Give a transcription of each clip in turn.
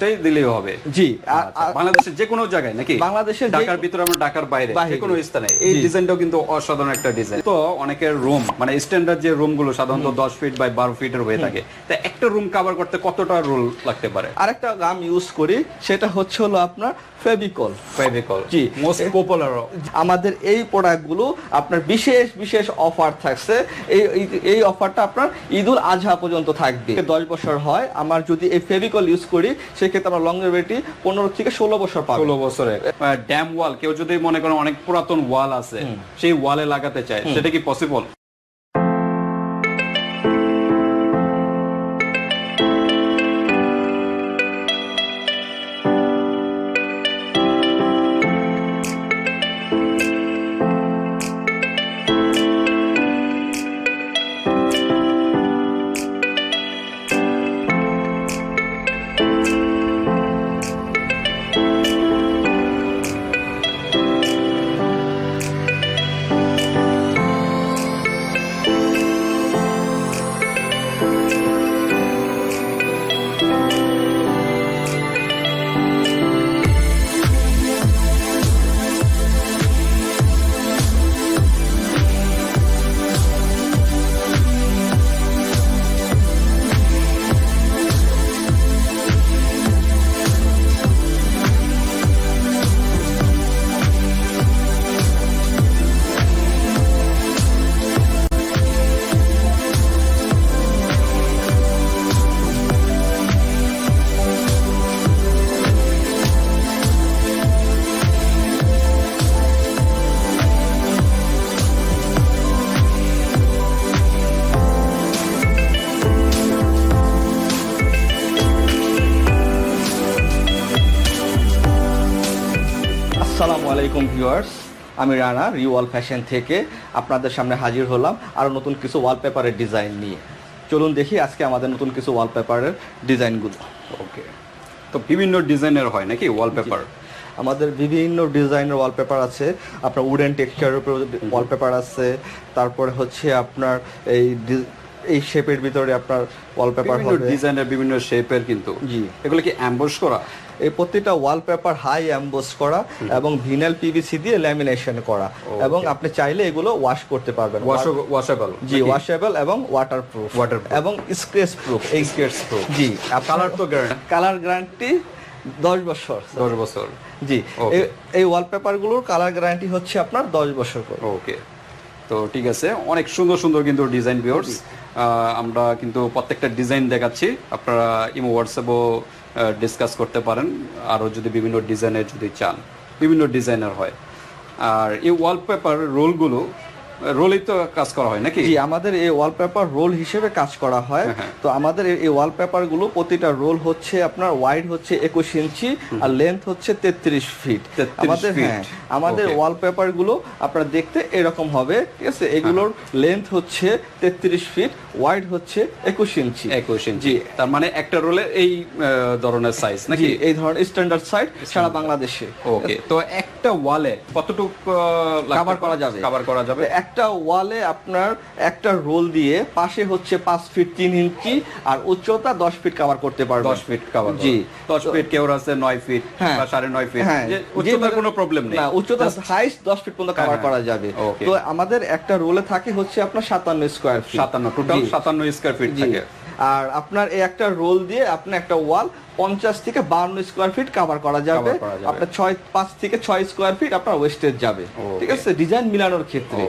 দিলেই হবে। জি আচ্ছা, বাংলাদেশের যে কোনো জায়গায় নাকি? বাংলাদেশের ঢাকার ভিতরে আমরা ঢাকার বাইরে। যে কোনো স্থানে। এই। ডিজাইনটাও কিন্তু অসাধারণ একটা ডিজাইন। তো অনেকের রুম মানে স্ট্যান্ডার্ড যে সাধারণত দশ ফিট বাই বারো ফিটের হয়ে থাকে। তা একটা রুম কভার করতে কতটা রোল লাগতে পারে? আরেকটা গাম ইউজ করি সেটা হচ্ছে হলো আপনার ফেভিকল ফেভিকল জি। মোস্ট পপুলার আমাদের এই প্রোডাক্টগুলো আপনার বিশেষ বিশেষ অফার থাকছে। এই এই- অফারটা আপনার ঈদুল আজহা পর্যন্ত থাকবে। দশ বছর হয়। আমার যদি এই ফেভিকল ইউজ করি সেক্ষেত্রে আমার লংগেভিটি পনেরো থেকে ষোলো বছর পাবো। ষোলো বছরের ড্যাম ওয়াল কেউ যদি মনে করেন অনেক পুরাতন ওয়াল আছে সেই ওয়ালে লাগাতে চায় সেটা কি পসিবল আলাইকুম ভিউয়ার্স আমি রানা রিওয়াল ফ্যাশন থেকে আপনাদের সামনে হাজির হলাম আরও নতুন কিছু ওয়ালপেপারের ডিজাইন নিয়ে। চলুন দেখি আজকে আমাদের নতুন কিছু ওয়ালপেপারের ডিজাইনগুলো ওকে তো বিভিন্ন ডিজাইনের হয় নাকি ওয়ালপেপার আমাদের বিভিন্ন ডিজাইনের ওয়ালপেপার আছে আপনার উডেন টেক্সচারের উপর ওয়ালপেপার আছে তারপরে হচ্ছে আপনার এই এই শেপের ভিতরে আপনার ওয়ালপেপার হবে। ডিজাইনের বিভিন্ন শেপের কিন্তু। জি। এগুলো কি অ্যাম্বস করা? এই প্রত্যেকটা ওয়ালপেপার হাই অ্যাম্বোস করা এবং ভিনাল পিভিসি দিয়ে ল্যামিনেশন করা। এবং আপনি চাইলে এগুলো ওয়াশ করতে পারবেন। ওয়াশেবল জি ওয়াশেবল এবং ওয়াটারপ্রুফ ওয়াটার এবং স্ক্রেচ প্রুফ এই স্কেটস প্রো জি কালার তো গ্যারান্টি কালার গ্যারান্টি দশ বছর দশ বছর। জি এই- ওয়ালপেপারগুলোর কালার গ্যারান্টি হচ্ছে আপনার দশ বছর করে। ওকে তো ঠিক আছে অনেক সুন্দর সুন্দর কিন্তু ডিজাইন ভিউয়ার্স আমরা কিন্তু প্রত্যেকটা ডিজাইন দেখাচ্ছি। আপনারা ইমো হোয়াটসঅ্যাপও ডিসকাস করতে পারেন। আরও যদি বিভিন্ন ডিজাইনের যদি চান, বিভিন্ন ডিজাইনার হয়। আর এই ওয়ালপেপার রোলগুলো রোলেই তো কাজ করা হয় নাকি? জি আমাদের এই ওয়ালপেপার রোল হিসেবে কাজ করা হয়। হ্যাঁ। তো আমাদের এই- এই ওয়ালপেপারগুলো প্রতিটা রোল হচ্ছে আপনার ওয়াইড হচ্ছে একুশ ইঞ্চি আর লেন্থ হচ্ছে তেত্রিশ ফিট আমাদের হ্যাঁ আমাদের Okay. ওয়ালপেপারগুলো আপনার দেখতে এরকম হবে ঠিক আছে? এগুলোর লেন্থ হচ্ছে তেত্রিশ ফিট ওয়াইড হচ্ছে একুশ ইঞ্চি। একুশ ইঞ্চি। তার মানে একটা রোলে এই ধরনের সাইজ নাকি? এই ধরনের স্ট্যান্ডার্ড সাইজ সারা বাংলাদেশে। ওকে তো একটা ওয়ালে কতটুকু Cover করা যাবে। কভার করা যাবে? একটা ওয়ালে আপনার একটা রোল দিয়ে পাশে হচ্ছে পাঁচ ফিট তিন ইঞ্চি আর উচ্চতা দশ ফিট কাভার করতে পারবে দশ ফিট কাভার জি। দশ ফিট কেউ আছে নয় ফিট হ্যাঁ। বা সাড়ে নয় ফিট। হ্যাঁ। উচ্চতার কোনো প্রবলেম নেই। না উচ্চতা হাইস্ট দশ ফিট পর্যন্ত কভার হ্যাঁ, করা যাবে। তো আমাদের একটা রোলে থাকে হচ্ছে আপনার সাতান্ন স্কোয়ার ফিট সাতান্ন টোটাল সাতান্ন স্কোয়ার ফিট। থাকে। আর আপনার এই একটা রোল দিয়ে আপনি একটা ওয়াল পঞ্চাশ থেকে বান্ন স্কোয়ার ফিট কভার করা যাবে। আপনার ছয় পাঁচ থেকে ছয় স্কোয়ার ফিট আপনার ওয়েস্টেজ যাবে। ঠিক আছে? ডিজাইন মিলানোর ক্ষেত্রে।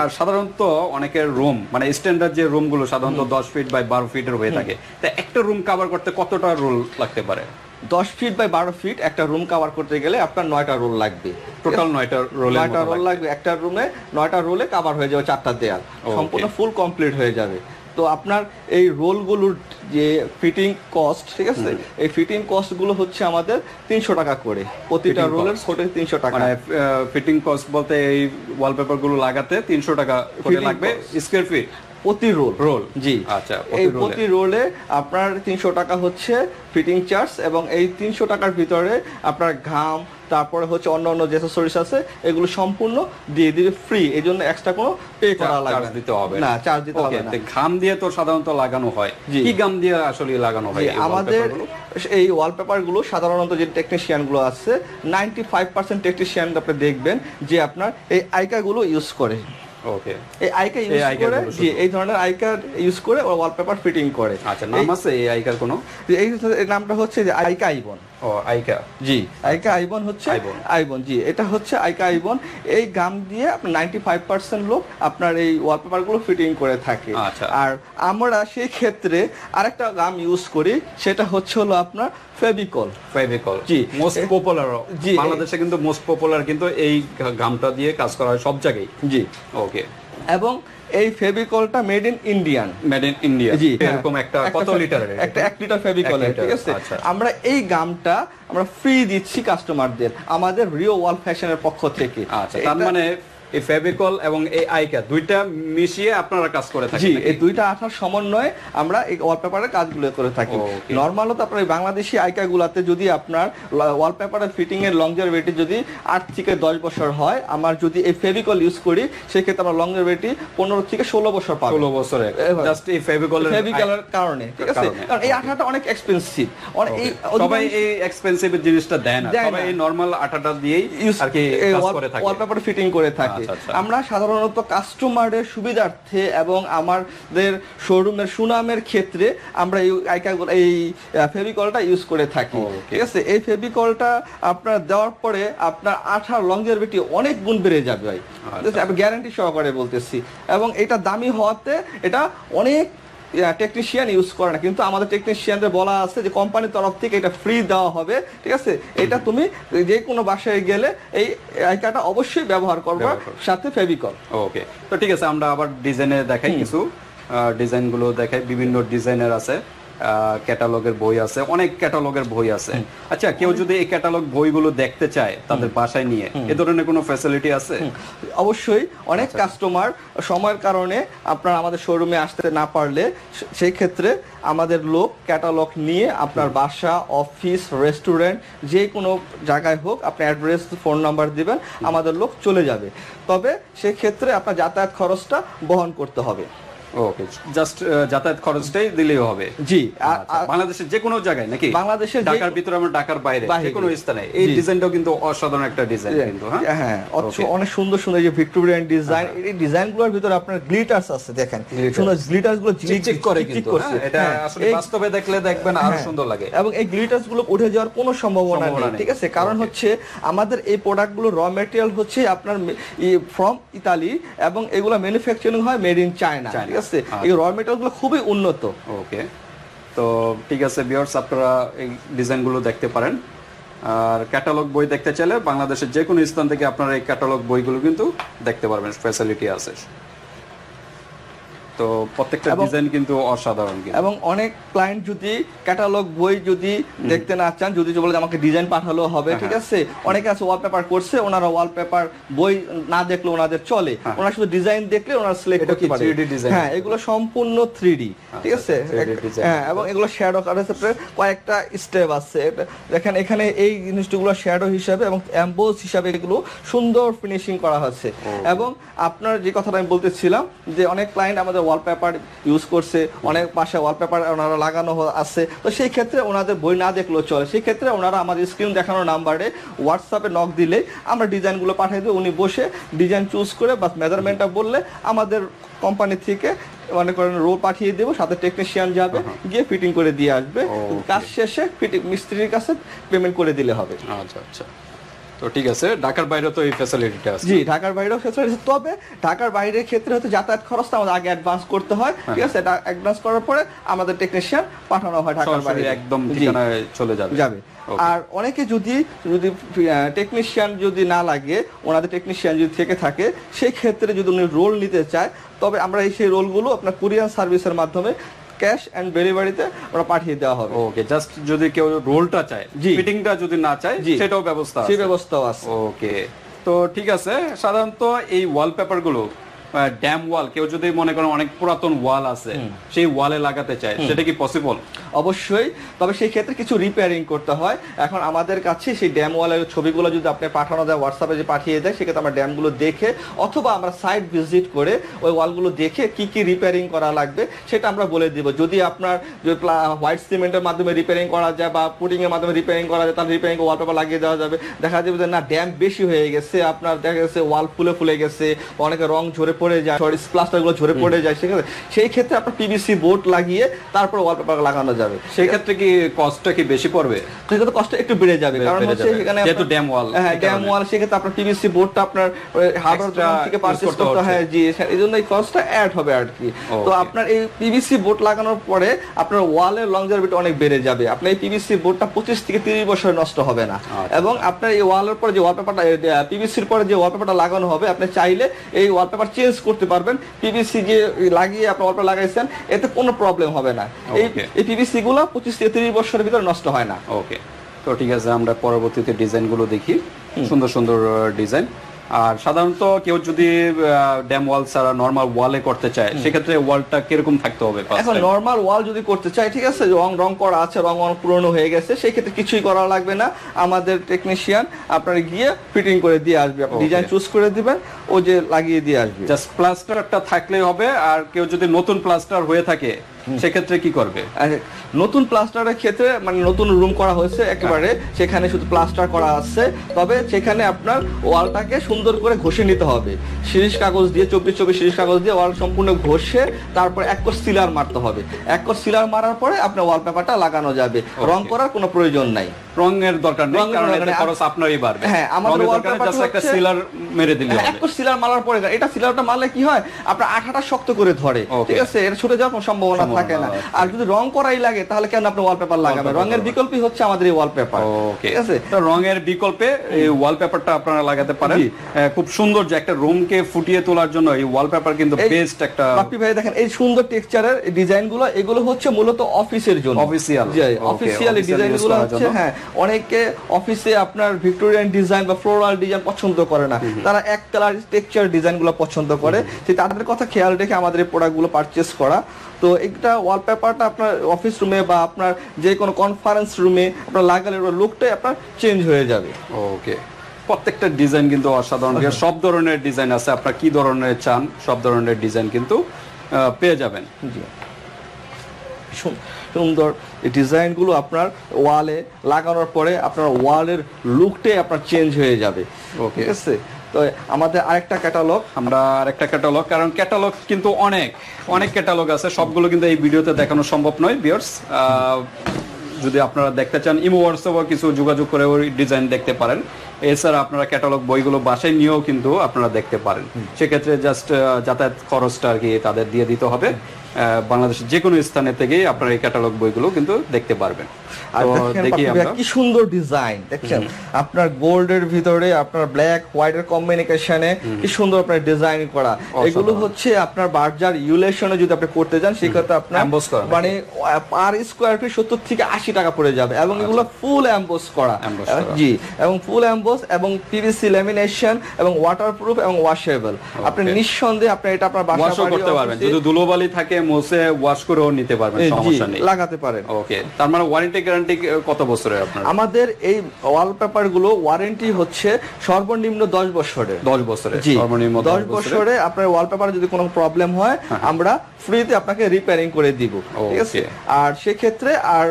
আর সাধারণত অনেকের রুম মানে স্ট্যান্ডার্ড যে রুমগুলো সাধারণত দশ ফিট বাই বারো ফিটের হয়ে থাকে তা একটা রুম কভার করতে কতটা রোল লাগতে পারে? দশ ফিট বাই বারো ফিট একটা রুম কভার করতে গেলে আপনার নয়টা রোল লাগবে। টোটাল নয়টা রোলের নয়টা রোল লাগবে। একটা রুমে নয়টা রোলে কভার হয়ে যাবে চারটা দেয়াল। সম্পূর্ণ ফুল কমপ্লিট হয়ে যাবে। তো আপনার এই রোলগুলোর যে ফিটিং কস্ট ঠিক আছে? এই ফিটিং কস্টগুলো হচ্ছে আমাদের তিনশো টাকা করে। প্রতিটা রোলের ছোট তিনশো টাকা। মানে ফিটিং কস্ট বলতে এই ওয়ালপেপারগুলো লাগাতে তিনশো টাকা করে লাগবে। স্কোয়ার ফিট প্রতি রোল। রোল। জি। আচ্ছা এই প্রতি রোলে। আপনার তিনশো টাকা হচ্ছে ফিটিং চার্জ এবং এই তিনশো টাকার ভিতরে আপনার ঘাম তারপরে হচ্ছে অন্য অন্য যে অ্যাসেসরিজ আছে এগুলো সম্পূর্ণ দিয়ে দিবে ফ্রি এই জন্য এক্সট্রা কোনো পে করা লাগবে দিতে হবে না। চার্জ দিতে হবে না। ঘাম দিয়ে তো সাধারণত লাগানো হয়। কি গাম দিয়ে আসলে লাগানো হয় আমাদের এই ওয়ালপেপারগুলো সাধারণত যে টেকনিশিয়ানগুলো আছে নাইনটি ফাইভ পার্সেন্ট টেকনিশিয়ান আপনি দেখবেন যে আপনার এই আইকা গুলো ইউজ করে। ওকে এই আইকা ইউজ করে জি এই ধরনের আইকা ইউজ করে ওরা ওয়ালপেপার ফিটিং করে। আচ্ছা নাম আছে এই আইকার কোনো? এই- নামটা হচ্ছে যে আইকা আইবন। ও আইকা জি আইকা আইবন হচ্ছে আইবন। আইবন জি এটা হচ্ছে আইকা আইবন। এই গাম দিয়ে আপনার নাইনটি ফাইভ পার্সেন্ট লোক আপনার এই ওয়ালপেপারগুলো ফিটিং করে থাকে। আচ্ছা। আর আমরা সেই ক্ষেত্রে আরেকটা গাম ইউজ করি সেটা হচ্ছে হলো আপনার ফেবিকল ফেভিকল। জি। Most popular. জি, বাংলাদেশে কিন্তু মোস্ট পপুলার কিন্তু এই গামটা দিয়ে কাজ করা হয় সব জায়গায়। জি। ওকে। এবং এই ফেবিকলটা made in Indian made in India জি। এরকম একটা কত লিটারের একটা এক লিটার লিটার, ঠিক আছে? আচ্ছা। আমরা এই গামটা আমরা ফ্রি দিচ্ছি কাস্টমারদের আমাদের রিও ওয়াল ফ্যাশনের পক্ষ থেকে। আচ্ছা তার মানে এই ফেভিকল এবং এই আইকা দুইটা মিশিয়ে আপনারা কাজ করে জি এই দুইটা আঠার সমন্বয়ে আমরা এই ওয়ালপেপারের কাজগুলো করে থাকি. নর্মালত আপনার এই বাংলাদেশি আইকা গুলাতে যদি আপনার ওয়ালপেপারের ফিটিং এর লংজারভিটি যদি আট থেকে দশ বছর হয় আমার যদি এই ফেভিকল ইউজ করি সেক্ষেত্রে আমরা লংজারভিটি পনেরো থেকে ষোলো বছর পাবো। ষোলো বছরে জাস্ট এই ফেভিকলের ফেভিকলের কারণে ঠিক আছে? কারণ। এই. আঠাটা অনেক এক্সপেন্সিভ এই সবাই এই এক্সপেন্সিভ জিনিসটা দেয় না। সবাই এই নরমাল আটাটা দিয়েই আর কি কাজ করে থাকে। ওয়ালপেপার ফিটিং করে থাকে। আমরা সাধারণত কাস্টমারের সুবিধার্থে এবং আমাদের শোরুমের সুনামের ক্ষেত্রে আমরা এই এই ফেভিকলটা ইউজ করে থাকি। ঠিক আছে? এই ফেভিকলটা আপনার দেওয়ার পরে আপনার আঠার লংজারভিটি অনেক গুণ বেড়ে যাবে ভাই। আচ্ছা। আমি গ্যারান্টি সহকারে বলতেছি। এবং এটা দামি হওয়াতে এটা অনেক টেকনিশিয়ান ইউজ করে না। কিন্তু আমাদের টেকনিশিয়ানদের বলা আছে যে কোম্পানির তরফ থেকে এটা ফ্রি দেওয়া হবে ঠিক আছে? এটা তুমি যে কোনো বাসায় গেলে এই আইকাটা অবশ্যই ব্যবহার করবে সাথে ফেভিকল। ওকে তো ঠিক আছে আমরা আবার ডিজাইনে দেখাই কিছু। ডিজাইনগুলো দেখাই। বিভিন্ন ডিজাইনের আছে। ক্যাটালগের বই আছে অনেক ক্যাটালগের বই আছে। আচ্ছা কেউ যদি এই ক্যাটালগ বইগুলো দেখতে চায় তাদের বাসায় নিয়ে এ ধরনের কোনো ফ্যাসিলিটি আছে? অবশ্যই অনেক আচ্ছা। কাস্টমার সময়ের কারণে আপনার আমাদের শোরুমে আসতে না পারলে সেই ক্ষেত্রে আমাদের লোক ক্যাটালগ নিয়ে আপনার বাসা অফিস রেস্টুরেন্ট যে কোনো জায়গায় হোক আপনি অ্যাড্রেস ফোন নাম্বার দিবেন আমাদের লোক চলে যাবে। তবে সেক্ষেত্রে আপনার যাতায়াত খরচটা বহন করতে হবে। ওকে জাস্ট যাতায়াত খরচটাই দিলেই হবে। জি আচ্ছা, বাংলাদেশের যে কোনো জায়গায় নাকি? বাংলাদেশের ঢাকার ভিতরে আমরা ঢাকার বাইরে। যে কোনো স্থানে। এই ডিজাইনটাও কিন্তু অসাধারণ একটা ডিজাইন কিন্তু হ্যাঁ? হ্যাঁ অনেক সুন্দর সুন্দর যে ভিক্টোরিয়ান ডিজাইন এই ডিজাইনগুলোর ভিতরে আপনার গ্লিটার্স আছে দেখেন। সুন্দর গ্লিটার্সগুলো চিকচিক করে কিন্তু হ্যাঁ, এটা হ্যাঁ, আসলে বাস্তবে দেখলে দেখবেন আরও। সুন্দর লাগে। এবং এই গ্লিটার্সগুলো উঠে যাওয়ার কোনো সম্ভাবনা নেই নেই। ঠিক আছে? কারণ হচ্ছে আমাদের এই প্রোডাক্টগুলো র ম্যাটেরিয়াল হচ্ছে আপনার ফ্রম ইতালি এবং এগুলো ম্যানুফ্যাকচারিং হয় মেড ইন চায়না ঠিক আছে? আচ্ছা। এই র মেটেরিয়ালগুলো খুবই উন্নত। ওকে তো ঠিক আছে বিয়ার্স আপনারা এই ডিজাইনগুলো দেখতে পারেন। আর ক্যাটালগ বই দেখতে চাইলে বাংলাদেশের যে কোনো স্থান থেকে আপনারা এই ক্যাটালগ বইগুলো কিন্তু দেখতে পারবেন ফ্যাসিলিটি আছে। তো প্রত্যেকটা ডিজাইন কিন্তু অসাধারণ কিন্তু। এবং অনেক ক্লায়েন্ট যদি ক্যাটালগ বই যদি দেখতে না চান যদি বলে আমাকে ডিজাইন পাঠালেও হবে হ্যাঁ, ঠিক আছে? অনেকে আছে ওয়ালপেপার করছে ওনারা ওয়ালপেপার বই না দেখলে ওনাদের চলে। ওনারা শুধু ডিজাইন দেখলে ওনারা সিলেক্ট হ্যাঁ। করতে পারে। 3D design? হ্যাঁ এগুলো সম্পূর্ণ থ্রি ঠিক আচ্ছা, আছে? হ্যাঁ এবং এগুলো শ্যাডো কাটার কয়েকটা স্টেপ আছে। দেখেন এখানে এই জিনিসগুলো শ্যাডো হিসাবে এবং অ্যাম্বোজ হিসাবে এগুলো সুন্দর ফিনিশিং করা হচ্ছে এবং আপনার যে কথাটা আমি বলতেছিলাম যে অনেক ক্লায়েন্ট আমাদের ওয়ালপেপার ইউজ করছে অনেক পাশে ওয়ালপেপার ওনারা লাগানো আছে। তো সেই ক্ষেত্রে ওনাদের বই না দেখলেও চলে। সেই ক্ষেত্রে ওনারা আমাদের স্ক্রিন দেখানো নাম্বারে হোয়াটসঅ্যাপে নক দিলে আমরা ডিজাইনগুলো পাঠিয়ে দেবো উনি বসে ডিজাইন চুজ করে বা মেজারমেন্টটা বললে আমাদের কোম্পানি থেকে মনে করেন রোল পাঠিয়ে দেবো সাথে টেকনিশিয়ান যাবে গিয়ে ফিটিং করে দিয়ে আসবে. কাজ শেষে ফিটিং মিস্ত্রির কাছে পেমেন্ট করে দিলে হবে। আচ্ছা আচ্ছা। তো ঠিক আছে ঢাকার বাইরে তো এই ফ্যাসিলিটিটা আছে। জি ঢাকার বাইরেও ফেসিলিটি তবে ঢাকার বাইরের ক্ষেত্রে হয়তো যাতায়াত খরচটা আমাদের আগে অ্যাডভান্স করতে হয়। ঠিক আছে এটা অ্যাডভান্স করার পরে আমাদের টেকনিশিয়ান পাঠানো হয় ঢাকার বাইরে। একদম ঠিকানায় চলে যাবে। যাবে। আর অনেকে যদি যদি টেকনিশিয়ান যদি না লাগে ওনাদের টেকনিশিয়ান যদি থেকে থাকে সেই ক্ষেত্রে যদি উনি রোল নিতে চায় তবে আমরা এই সেই রোলগুলো আপনার কুরিয়ার সার্ভিসের মাধ্যমে ক্যাশ অ্যান্ড ডেলিভারিতে আমরা পাঠিয়ে দেওয়া হবে ওকে জাস্ট যদি কেউ রোলটা চায়। ফিটিংটা যদি না চায়। সেটাও ব্যবস্থা সেই ব্যবস্থাও আছে ওকে তো ঠিক আছে সাধারণত এই ওয়ালপেপারগুলো ড্যাম ওয়াল কেউ যদি মনে করেন অনেক পুরাতন ওয়াল আছে সেই ওয়ালে লাগাতে চায় সেটা কি পসিবল অবশ্যই তবে সেই ক্ষেত্রে কিছু রিপেয়ারিং করতে হয়। এখন আমাদের কাছে সেই ড্যাম ওয়ালের ছবিগুলো যদি আপনি পাঠানো যায় হোয়াটসঅ্যাপে যে পাঠিয়ে দেয় সেক্ষেত্রে আমরা ড্যামগুলো দেখে অথবা আমরা সাইট ভিজিট করে ওই ওয়ালগুলো দেখে কি কি রিপেয়ারিং করা লাগবে সেটা আমরা বলে দিব। যদি আপনার হোয়াইট সিমেন্টের মাধ্যমে রিপেয়ারিং করা যায় বা পুটিং এর মাধ্যমে রিপেয়ারিং করা যায় তাহলে রিপেয়ারিং ওয়ালপেপার লাগিয়ে দেওয়া যাবে। দেখা যাবে যে না ড্যাম বেশি হয়ে গেছে আপনার দেখা গেছে ওয়াল ফুলে ফুলে গেছে অনেকে রং ঝরে পড়ে যায় সরি প্লাস্টারগুলো ঝরে পড়ে যায় সেক্ষেত্রে সেই ক্ষেত্রে আপনার পিভিসি বোর্ড লাগিয়ে তারপর ওয়ালপেপার লাগানো যাবে। সেই ক্ষেত্রে কি কস্টটা কি বেশি পড়বে? সেক্ষেত্রে কষ্ট একটু বেড়ে যাবে কারণ হচ্ছে। সেখানে যেহেতু আপনার- dam wall, হ্যাঁ ড্যাম। ওয়াল সেক্ষেত্রে আপনার পিভিসি বোর্ডটা আপনার হার্ডওয়্যার থেকে পারচেজ করতে হয় জি এই জন্য এই কস্টটা অ্যাড হবে আর কি। তো আপনার এই পিভিসি বোর্ড লাগানোর পরে আপনার ওয়ালের লংজারভিটি অনেক বেড়ে যাবে। আপনার এই পিভিসি বোর্ডটা পঁচিশ থেকে তিরিশ বছর নষ্ট হবে না। আচ্ছা। এবং আপনার এই ওয়ালের পরে যে ওয়ালপেপারটা পিভিসির পরে যে ওয়ালপেপারটা লাগানো হবে আপনি চাইলে এই ওয়ালপেপার চেঞ্জ করতে পারবেন। পিভিসি যে লাগিয়ে আপনি অল্প লাগাইছেন এতে কোনো প্রবলেম হবে না. এই পিভিসি গুলো পঁচিশ থেকে তিরিশ বছরের ভিতরে নষ্ট হয় না। ওকে তো ঠিক আছে আমরা পরবর্তীতে ডিজাইনগুলো দেখি। সুন্দর সুন্দর ডিজাইন আর সাধারণত কেউ যদি ড্যাম ওয়াল ছাড়া নর্মাল ওয়ালে করতে চায় সেক্ষেত্রে ওয়ালটা কীরকম থাকতে হবে এখন নর্মাল ওয়াল যদি করতে চাই ঠিক আছে রং রং করা আছে রং অনেক পুরনো হয়ে গেছে সেই ক্ষেত্রে কিছুই করা লাগবে না। আমাদের টেকনিশিয়ান আপনার গিয়ে ফিটিং করে দিয়ে আসবে। আপনি ডিজাইন চুজ করে দিবেন ও যে লাগিয়ে দিয়ে আসবে। জাস্ট প্লাস্টারটা থাকলেই হবে আর কেউ যদি নতুন প্লাস্টার হয়ে থাকে সেক্ষেত্রে কি করবে? নতুন প্লাস্টারের ক্ষেত্রে মানে নতুন রুম করা হয়েছে একেবারে সেখানে শুধু প্লাস্টার করা আছে তবে সেখানে আপনার ওয়ালটাকে সুন্দর করে ঘষে নিতে হবে। শিরিষ কাগজ দিয়ে চব্বিশ চব্বিশ শিরিষ কাগজ দিয়ে ওয়াল সম্পূর্ণ ঘষে তারপর এক কোষ সিলার মারতে হবে। এক কোষ সিলার মারার পরে আপনার ওয়ালপেপারটা লাগানো যাবে। রং করার কোনো প্রয়োজন নাই। রঙের দরকার নেই কারণ এতে খরচ আপনারই বাড়বে। হ্যাঁ, আমাদের জাস্ট একটা সিলার মেরে দিলে হ্যাঁ, হবে। কোর সিলার মারার পরে এটা সিলারটা মারলে কি হয়? আপনার আঠাটা শক্ত করে ধরে। ঠিক আছে? এটা ছুটে যাওয়ার কোনো সম্ভাবনা থাকে না। আর যদি রং করাই লাগে তাহলে কেন আপনি ওয়ালপেপার লাগাবেন রঙের বিকল্পই হচ্ছে আমাদের এই ওয়ালপেপার ওকে ঠিক আছে? তো রঙের বিকল্পে এই ওয়ালপেপারটা আপনারা লাগাতে পারেন। খুব সুন্দর যে একটা রুমকে ফুটিয়ে তোলার জন্য এই ওয়ালপেপার কিন্তু বেস্ট একটা বাপ্পি ভাই দেখেন এই সুন্দর টেক্সচারের ডিজাইনগুলো এগুলো হচ্ছে মূলত অফিসের জন্য। অফিসিয়াল অফিসিয়াল official ডিজাইনগুলো হচ্ছে হ্যাঁ অনেকে অফিসে আপনার ভিক্টোরিয়ান ডিজাইন বা ফ্লোরাল ডিজাইন পছন্দ করে না। তারা এক কালার টেক্সচার ডিজাইনগুলো পছন্দ করে। সেই তাদের কথা খেয়াল রেখে আমাদের এই প্রোডাক্টগুলো পারচেস করা। তো এটা ওয়ালপেপারটা আপনার অফিস রুমে বা আপনার যে কোনো কনফারেন্স রুমে আপনার লাগালে লুকটাই আপনার চেঞ্জ হয়ে যাবে। ওকে। প্রত্যেকটা ডিজাইন কিন্তু অসাধারণ। সব ধরনের ডিজাইন আছে। আপনার কি ধরনের চান সব ধরনের ডিজাইন কিন্তু পেয়ে যাবেন। জি। সু- সুন্দর এই ডিজাইনগুলো আপনার ওয়ালে লাগানোর পরে আপনার ওয়ালের লুকটাই আপনার চেঞ্জ হয়ে যাবে। Okay. ঠিক আছে? তো আমাদের আরেকটা ক্যাটালগ আমরা আরেকটা ক্যাটালগ কারণ ক্যাটালগ কিন্তু অনেক অনেক ক্যাটালগ আছে সবগুলো কিন্তু এই ভিডিওতে দেখানো সম্ভব নয় বিয়ার্স যদি আপনারা দেখতে চান ইমো হোয়াটসঅ্যাপও কিছু যোগাযোগ করে ওই ডিজাইন দেখতে পারেন। এছাড়া আপনারা ক্যাটালগ বইগুলো বাসায় নিয়েও কিন্তু আপনারা দেখতে পারেন। সেক্ষেত্রে জাস্ট যাতায়াত খরচটা আর কি তাদের দিয়ে দিতে হবে। বাংলাদেশের যে কোনো স্থানে থেকেই আপনারা এই ক্যাটালগ বইগুলো কিন্তু দেখতে পারবেন। দেখি কি সুন্দর ডিজাইন দেখছেন? আপনার গোল্ডের ভিতরে আপনার ব্ল্যাক হোয়াইটের কম্বিনেশনে কি সুন্দর আপনার ডিজাইন করা। এগুলো হচ্ছে আপনার বার্জার ইউলেশনে যদি আপনি করতে যান সেক্ষেত্রে আপনার? মানে পার স্কোয়ার ফিট সত্তর থেকে আশি টাকা পড়ে যাবে এবং এগুলো ফুল অ্যাম্বোস করা। জি এবং ফুল অ্যাম্বোস এবং পিভিসি ল্যামিনেশন এবং ওয়াটারপ্রুফ এবং ওয়াশেবল আপনি নিঃসন্দেহে আপনি এটা আপনার বাসা করতে পারবেন। যদি ধুলোবালি থাকে মুছে ওয়াশ করেও নিতে পারবেন সমস্যা নেই। লাগাতে পারেন। ওকে তার মানে ওয়ারেন্টি গ্যারান্টি কত বছরের আপনার? আমাদের এই ওয়ালপেপারগুলো ওয়ারেন্টি হচ্ছে সর্বনিম্ন দশ বছরের দশ বছরের সর্বনিম্ন দশ বছরে। আপনার ওয়ালপেপারে যদি কোনো প্রবলেম হয় আমরা ফ্রিতে আপনাকে রিপেয়ারিং করে দিব ঠিক আছে. আর সেক্ষেত্রে আর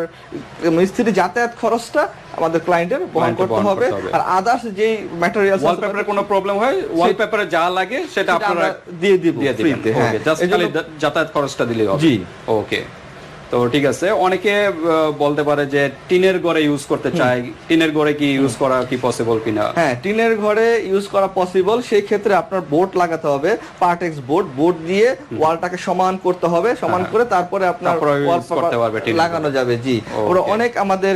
মিস্ত্রি যাতায়াত খরচটা আমাদের ক্লায়েন্টের বহন করতে হবে। আর আদার্স যেই ম্যাটেরিয়াল ওয়ালপেপারে কোনো প্রবলেম হয়? ওয়ালপেপারে যা লাগে সেটা আপনারা দিয়ে দিব দিয়ে দিবেন। হ্যাঁ। ওকে জাস্ট খালি যাতায়াত খরচটা দিলেই হবে। জি। ওকে তো ঠিক আছে। অনেকে বলতে পারে যে টিনের ঘরে ইউজ করতে চায়। টিনের ঘরে কি ইউজ করা কি পসিবল কিনা? হ্যাঁ টিনের ঘরে ইউজ করা পসিবল সেই ক্ষেত্রে আপনার বোর্ড লাগাতে হবে পার্টেক্স বোর্ড বোর্ড দিয়ে ওয়ালটাকে সমান করতে হবে সমান করে তারপরে আপনার হ্যাঁ। wallpaper করতে পারবে লাগানো যাবে জি. ওরা অনেক আমাদের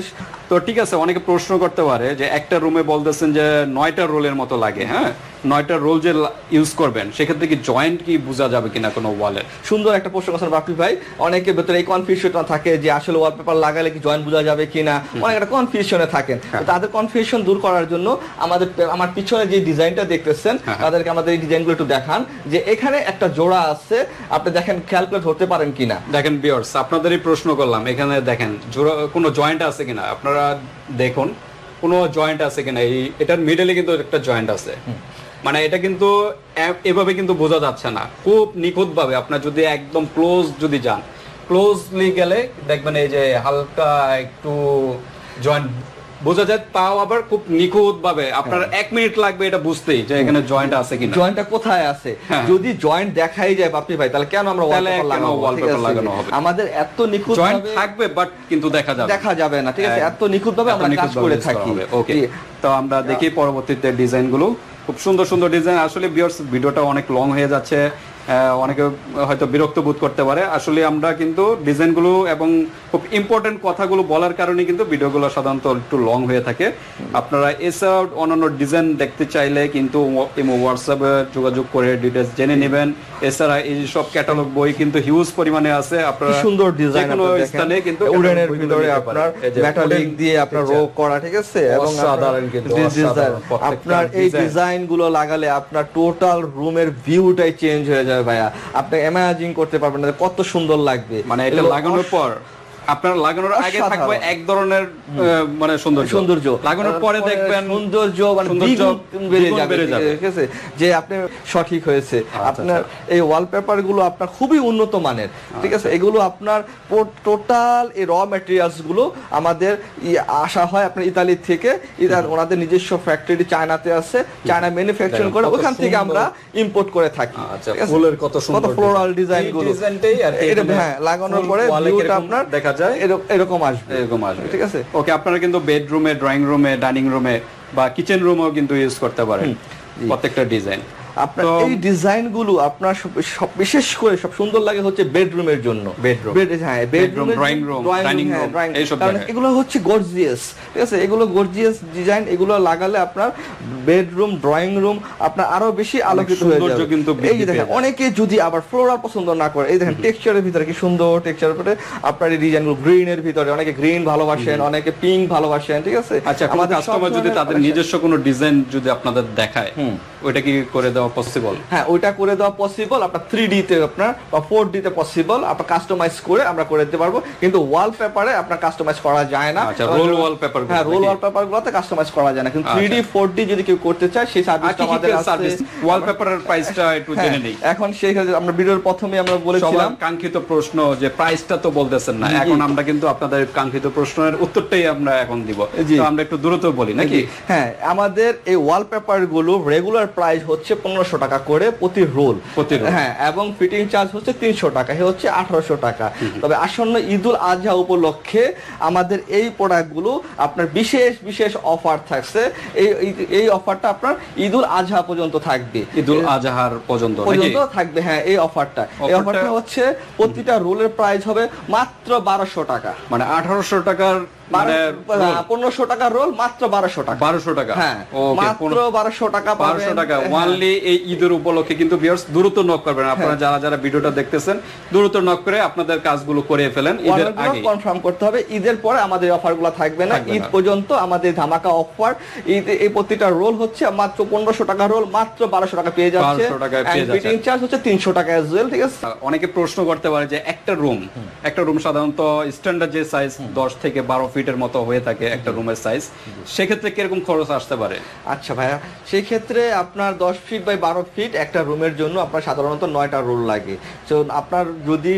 তো ঠিক আছে অনেকে প্রশ্ন করতে পারে যে একটা রুমে বলতেছেন যে নয়টা রোলের মতো লাগে হ্যাঁ? নয়টা রোল যে ইউজ করবেন সেক্ষেত্রে কি জয়েন্ট কি বোঝা যাবে কিনা কোনো ওয়ালের সুন্দর একটা প্রশ্ন করছেন বাপি ভাই। অনেকে ভেতরে এই কনফিউশন কনফিউশন থাকে যে আসলে ওয়ালপেপার লাগালে কি জয়েন্ট বোঝা যাবে কিনা? অনেক একটা কনফিউশনে থাকেন। হ্যাঁ। তাদের কনফিউশন দূর করার জন্য আমাদের আমার পিছনে যে ডিজাইনটা দেখতেছেন হ্যাঁ। তাদেরকে আমাদের এই ডিজাইনগুলো একটু দেখান যে এখানে একটা জোড়া আছে। আপনি দেখেন খেয়াল করে ধরতে পারেন কিনা। দেখেন বিয়ার্স আপনাদেরই প্রশ্ন করলাম এখানে দেখেন জোড়া কোনো জয়েন্ট আছে কিনা? আপনারা দেখুন কোনো জয়েন্ট আছে কিনা? এই এটার মিডলে কিন্তু একটা জয়েন্ট আছে। মানে এটা কিন্তু এভাবে কিন্তু বোঝা যাচ্ছে না। খুব নিখুঁত ভাবে আপনার যদি একদম ক্লোজ যদি যান ক্লোজলি গেলে দেখবেন এই যে হালকা একটু জয়েন্ট বোঝা যায় তাও আবার খুব নিখুঁত ভাবে আপনার এক মিনিট লাগবে এটা বুঝতেই যে এখানে জয়েন্ট আছে কিনা। জয়েন্টটা কোথায় আছে? হ্যাঁ। যদি জয়েন্ট দেখাই যায় বাপি ভাই তাহলে কেন আমরা ওয়ালপেপার ঠিক আছে? লাগানো হবে? আমাদের এত নিখুঁত জয়েন্ট থাকবে বাট কিন্তু দেখা যাবে। দেখা যাবে না ঠিক আছে? হ্যাঁ। এত নিখুঁত ভাবে আমরা কাজ করে থাকি। ওকে তো আমরা দেখি পরবর্তীতে ডিজাইনগুলো। খুব সুন্দর সুন্দর ডিজাইন আসলে বিয়ার্স ভিডিওটা অনেক লং হয়ে যাচ্ছে। অনেকে হয়তো বিরক্ত বোধ করতে পারে। আসলে আমরা কিন্তু ডিজাইনগুলো এবং খুব ইম্পর্টেন্ট কথাগুলো বলার কারণে কিন্তু ভিডিওগুলো সাধারণত একটু লং হয়ে থাকে। আপনারা এছাড়াও অন্যান্য ডিজাইন দেখতে চাইলে কিন্তু ইমো হোয়াটসঅ্যাপে যোগাযোগ করে ডিটেলস জেনে নেবেন। এছাড়া এই সব ক্যাটালগ বই কিন্তু হিউজ পরিমাণে আছে। আপনারা সুন্দর ডিজাইন স্থানে কিন্তু উডেনের ভিতরে আপনার মেটালিক দিয়ে আপনার রো করা ঠিক আছে? এবং অসাধারণ কিন্তু, আপনার এই design। ডিজাইনগুলো লাগালে আপনার টোটাল রুমের ভিউটাই চেঞ্জ হয়ে যাবে। ভাইয়া। আপনি ইমাজিন করতে পারবেন না কত সুন্দর লাগবে। মানে এটা লাগানোর পর? আপনার লাগানোর আগে থাকবে এক ধরনের মানে সৌন্দর্য। সৌন্দর্য। লাগানোর পরে দেখবেন সৌন্দর্য মানে বেড়ে যাবে। ঠিক আছে? যে আপনি সঠিক হয়েছে। আচ্ছা, আপনার এই ওয়ালপেপারগুলো আপনার খুবই উন্নত মানের। ঠিক আছে? এগুলো আপনার টোটাল এই র ম্যাটেরিয়ালসগুলো আমাদের আসা হয় আপনার ইতালি থেকে। ইতার ওনাদের নিজস্ব ফ্যাক্টরি চায়নাতে আছে। চায়না ম্যানুফ্যাকচার করে ওখান থেকে আমরা ইম্পোর্ট করে থাকি। আচ্ছা? ফুলের কত সুন্দর ফ্লোরাল ডিজাইনগুলো এটা হ্যাঁ লাগানোর পরে ভিউটা আপনার দেখা যায়? এরকম- এরকম আসবে। এরকম আসবে। ঠিক আছে? ওকে আপনারা কিন্তু বেডরুমে ড্রয়িং রুমে ডাইনিং রুমে বা কিচেন রুমেও কিন্তু ইউজ করতে পারেন। প্রত্যেকটা ডিজাইন আপনার এই ডিজাইনগুলো আপনার সব- বিশেষ করে সব সুন্দর লাগে হচ্ছে বেডরুমের জন্য. Bed- হ্যাঁ বেডরুম room, dining room, এইসব জায়গায়। এগুলো হচ্ছে গর্জিয়াস ঠিক আছে? এগুলো গর্জিয়াস ডিজাইন এগুলো লাগালে আপনার বেডরুম ড্রয়িং রুম আপনার আরও বেশি আলোকিত হয়ে যাবে। কিন্তু এই দেখেন অনেকে যদি আবার ফ্লোরাল পছন্দ না করে এই দেখেন টেক্সচারের ভিতরে কি সুন্দর টেক্সচার ভিতরে আপনার এই ডিজাইনগুলো গ্রিনের ভিতরে অনেকে গ্রিন ভালোবাসেন অনেকে পিঙ্ক ভালোবাসেন ঠিক আছে? আচ্ছা আমাদের কাস্টমার যদি তাদের নিজস্ব কোনো ডিজাইন যদি আপনাদের দেখায়। ওইটা কি করে দেওয়া পসিবল হ্যাঁ ওইটা করে দেওয়া পসিবল আপনার থ্রি তে আপনার বা ফোর তে পসিবল আপনার কাস্টমাইজ করে আমরা করে দিতে পারব। কিন্তু ওয়াল পেপারে আপনার কাস্টমাইজ করা যায় না। roll wallpaper গুলো হ্যাঁ রোল নাকি? ওয়ালপেপার গুলোতে কাস্টমাইজ করা যায় না। কিন্তু থ্রি ডি ফোর ডি যদি কেউ করতে চায় সেই সার্ভিসটা আমাদের সার্ভিস ওয়ালপেপারের প্রাইসটা একটু হ্যাঁ, জেনে নেই। এখন সেই ক্ষেত্রে আমরা ভিডিওর প্রথমে আমরা বলেছিলাম। কাঙ্ক্ষিত প্রশ্ন যে প্রাইসটা তো বলতেছেন না। এখন আমরা কিন্তু আপনাদের কাঙ্ক্ষিত প্রশ্নের উত্তরটাই আমরা এখন দিব। তো আমরা একটু দ্রুত বলি নাকি? হ্যাঁ আমাদের এই ওয়ালপেপারগুলো রেগুলার প্রাইস হচ্ছে পনেরোশো টাকা করে প্রতি রোল। প্রতি হ্যাঁ এবং ফিটিং চার্জ হচ্ছে তিনশো টাকা এ হচ্ছে আঠারোশো টাকা। তবে আসন্ন ঈদুল আজহা উপলক্ষে আমাদের এই প্রোডাক্টগুলো আপনার বিশেষ বিশেষ অফার থাকছে। এই এই- অফারটা আপনার ঈদুল আজহা পর্যন্ত থাকবে। ঈদুল আজহার পর্যন্ত পর্যন্ত থাকবে হ্যাঁ এই অফারটা এই অফারটা- হচ্ছে প্রতিটা রোলের প্রাইস হবে মাত্র বারোশো টাকা। মানে আঠারোশো টাকার পনেরোশো টাকা রোল মাত্র বারোশো টাকা। বারোশো টাকা? হ্যাঁ মাত্র বারোশো টাকা বারোশো টাকা। ওয়ানলি এই ঈদের উপলক্ষে কিন্তু ভিউয়ার্স দ্রুত নক করবেন। আপনারা যারা যারা ভিডিওটা দেখতেছেন দ্রুত নক করে আপনাদের কাজগুলো করে ফেলেন ঈদের আগে কনফার্ম করতে হবে। ঈদের পরে আমাদের থাকবে না। ঈদ পর্যন্ত আমাদের ধামাকা অফার ঈদ এই প্রতিটা রোল হচ্ছে মাত্র পনেরোশো টাকা রোল মাত্র বারোশো টাকা পেয়ে যাচ্ছে। 1200 টাকায় পেয়ে যাচ্ছে। ফিটিং চার্জ হচ্ছে তিনশো টাকা অ্যাজ ওয়েল ঠিক আছে? অনেকে প্রশ্ন করতে পারে যে একটা রুম একটা রুম সাধারণত স্ট্যান্ডার্ড যে সাইজ দশ থেকে বারো ফিটের মতো হয়ে থাকে একটা রুমের সাইজ সেক্ষেত্রে কীরকম খরচ আসতে পারে? আচ্ছা ভাইয়া সেই ক্ষেত্রে আপনার দশ ফিট বাই বারো ফিট একটা রুমের জন্য আপনার সাধারণত নয়টা রোল লাগে। তো আপনার যদি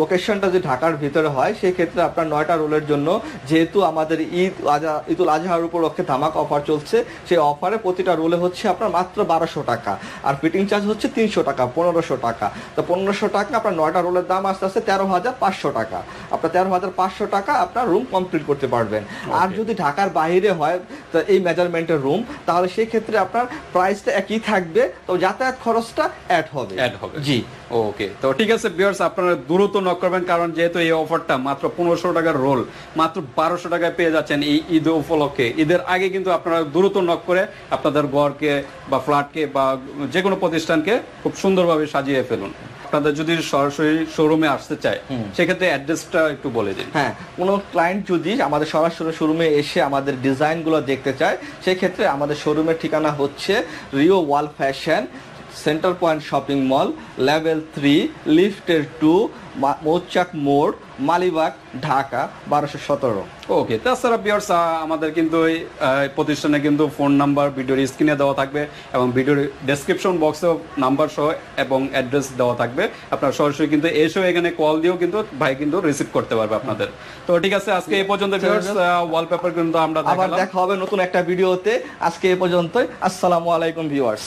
লোকেশনটা যদি ঢাকার ভিতরে হয় সেই ক্ষেত্রে আপনার নয়টা রোলের জন্য যেহেতু আমাদের ঈদ আজহা ঈদুল আজহার উপলক্ষে ধামাক অফার চলছে সেই অফারে প্রতিটা রোলে হচ্ছে আপনার মাত্র বারোশো টাকা। আর ফিটিং চার্জ হচ্ছে তিনশো টাকা পনেরোশো টাকা। তো পনেরোশো টাকা আপনার নয়টা রোলের দাম আস্তে আস্তে তেরো হাজার পাঁচশো টাকা। আপনার তেরো হাজার পাঁচশো টাকা আপনার রুম কমপ্লিট করতে পারবেন। আর যদি ঢাকার বাইরে হয় তো এই মেজারমেন্টের রুম তাহলে সেই ক্ষেত্রে আপনার প্রাইসটা একই থাকবে তো যাতায়াত খরচটা অ্যাড হবে। অ্যাড হবে। জি। ওকে তো ঠিক আছে ভিউয়ার্স আপনারা দ্রুত নক করবেন কারণ যেহেতু এই অফারটা মাত্র পনেরোশো টাকার রোল মাত্র বারোশো টাকায় পেয়ে যাচ্ছেন এই ঈদ উপলক্ষে। ঈদের আগে কিন্তু আপনারা দ্রুত নক করে আপনাদের ঘরকে বা ফ্ল্যাটকে বা যে কোনো প্রতিষ্ঠানকে খুব সুন্দরভাবে সাজিয়ে ফেলুন। আপনাদের যদি সরাসরি শোরুমে আসতে চায় সেক্ষেত্রে অ্যাড্রেসটা একটু বলে দিন। হ্যাঁ কোনো ক্লায়েন্ট যদি আমাদের সরাসরি শোরুমে এসে আমাদের ডিজাইনগুলো দেখতে চায় সেক্ষেত্রে আমাদের শোরুমের ঠিকানা হচ্ছে Rio wall fashion centre point shopping mall level three লিফটের টু মৌচাক মোড় মালিবাগ ঢাকা বারোশো সতেরো। ওকে তাছাড়া বিয়ার্স আমাদের কিন্তু এই প্রতিষ্ঠানে কিন্তু ফোন নাম্বার ভিডিওর স্ক্রিনে দেওয়া থাকবে এবং ভিডিওর ডেসক্রিপশন বক্সেও নাম্বার সহ এবং অ্যাড্রেস দেওয়া থাকবে। আপনারা সরাসরি কিন্তু এসেও এখানে কল দিয়েও কিন্তু ভাই কিন্তু রিসিভ করতে পারবে আপনাদের। তো ঠিক আছে আজকে এই পর্যন্ত ওয়ালপেপার কিন্তু আমরা আবার দেখা হবে নতুন একটা ভিডিওতে আজকে এ পর্যন্তই। আসসালামু আলাইকুম ভিউয়ার্স